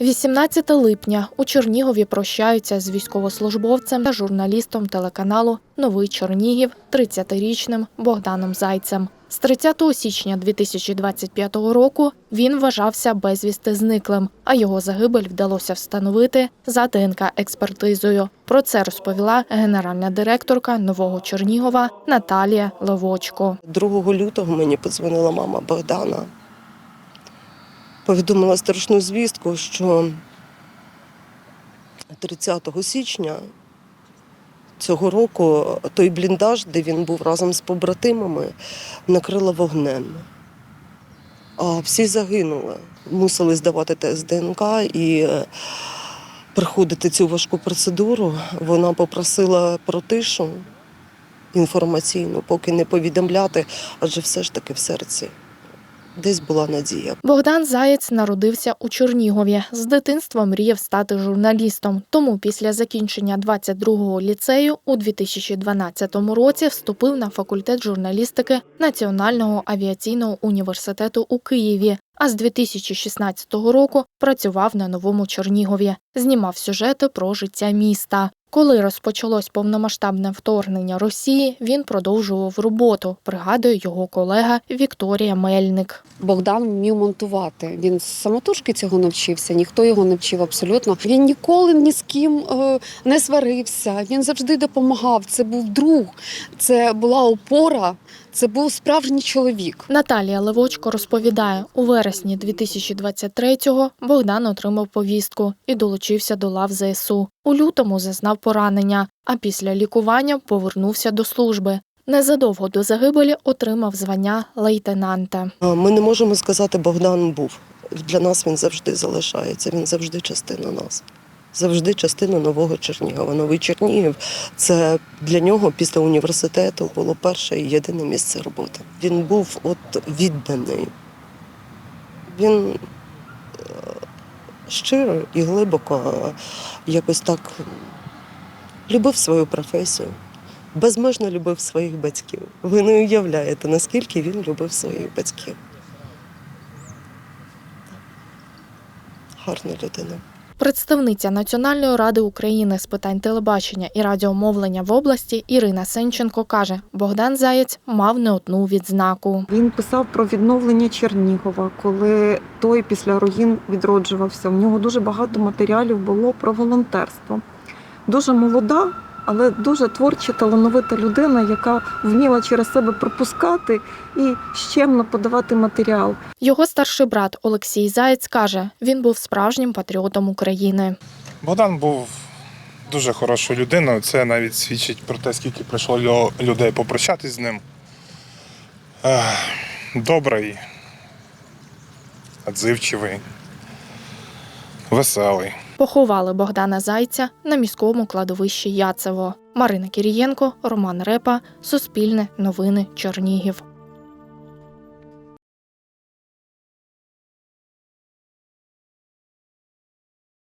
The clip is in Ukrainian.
18 липня у Чернігові прощаються з військовослужбовцем та журналістом телеканалу Новий Чернігів 30-річним Богданом Зайцем. З 30 січня 2025 року він вважався безвісти зниклим, а його загибель вдалося встановити за ДНК-експертизою. Про це розповіла генеральна директорка Нового Чернігова Наталія Левочко. 2 лютого мені подзвонила мама Богдана. Повідомила страшну звістку, що 30 січня цього року той бліндаж, де він був разом з побратимами, накрило вогнем. А всі загинули. Мусили здавати тест ДНК і е, проходити цю важку процедуру. Вона попросила про тишу інформаційну, поки не повідомляти, адже все ж таки в серці десь була надія. Богдан Заєць народився у Чернігові. З дитинства мріяв стати журналістом. Тому після закінчення 22-го ліцею у 2012 році вступив на факультет журналістики Національного авіаційного університету у Києві. А з 2016 року працював на новому Чернігові, знімав сюжети про життя міста. Коли розпочалось повномасштабне вторгнення Росії, він продовжував роботу, пригадує його колега Вікторія Мельник. Богдан вмів монтувати. Він самотужки цього навчився, ніхто його не вчив абсолютно. Він ніколи ні з ким е, не сварився. Він завжди допомагав. Це був друг, це була опора, це був справжній чоловік. Наталія Левочко розповідає, у вересні 2023-го Богдан отримав повістку і долучився до лав ЗСУ. У лютому зазнав поранення, а після лікування повернувся до служби. Незадовго до загибелі отримав звання лейтенанта. Ми не можемо сказати, Богдан був. Для нас він завжди залишається, він завжди частина нас. Завжди частина нового Чернігова. Новий Чернігів це для нього після університету було перше і єдине місце роботи. Він був от відданий. Він е, щиро і глибоко е, якось так любив свою професію. Безмежно любив своїх батьків. Ви не уявляєте, наскільки він любив своїх батьків. Гарна людина. Представниця Національної ради України з питань телебачення і радіомовлення в області Ірина Сенченко каже, Богдан Заєць мав не одну відзнаку. Він писав про відновлення Чернігова, коли той після руїн відроджувався. У нього дуже багато матеріалів було про волонтерство. Дуже молода, але дуже творча, талановита людина, яка вміла через себе пропускати і щемно подавати матеріал. Його старший брат Олексій Заєць каже, він був справжнім патріотом України. Богдан був дуже хорошою людиною. Це навіть свідчить про те, скільки прийшло людей попрощатись з ним. Добрий, відзивчивий, веселий. Поховали Богдана Зайця на міському кладовищі Яцево. Марина Кірієнко, Роман Репа, Суспільне новини Чернігів.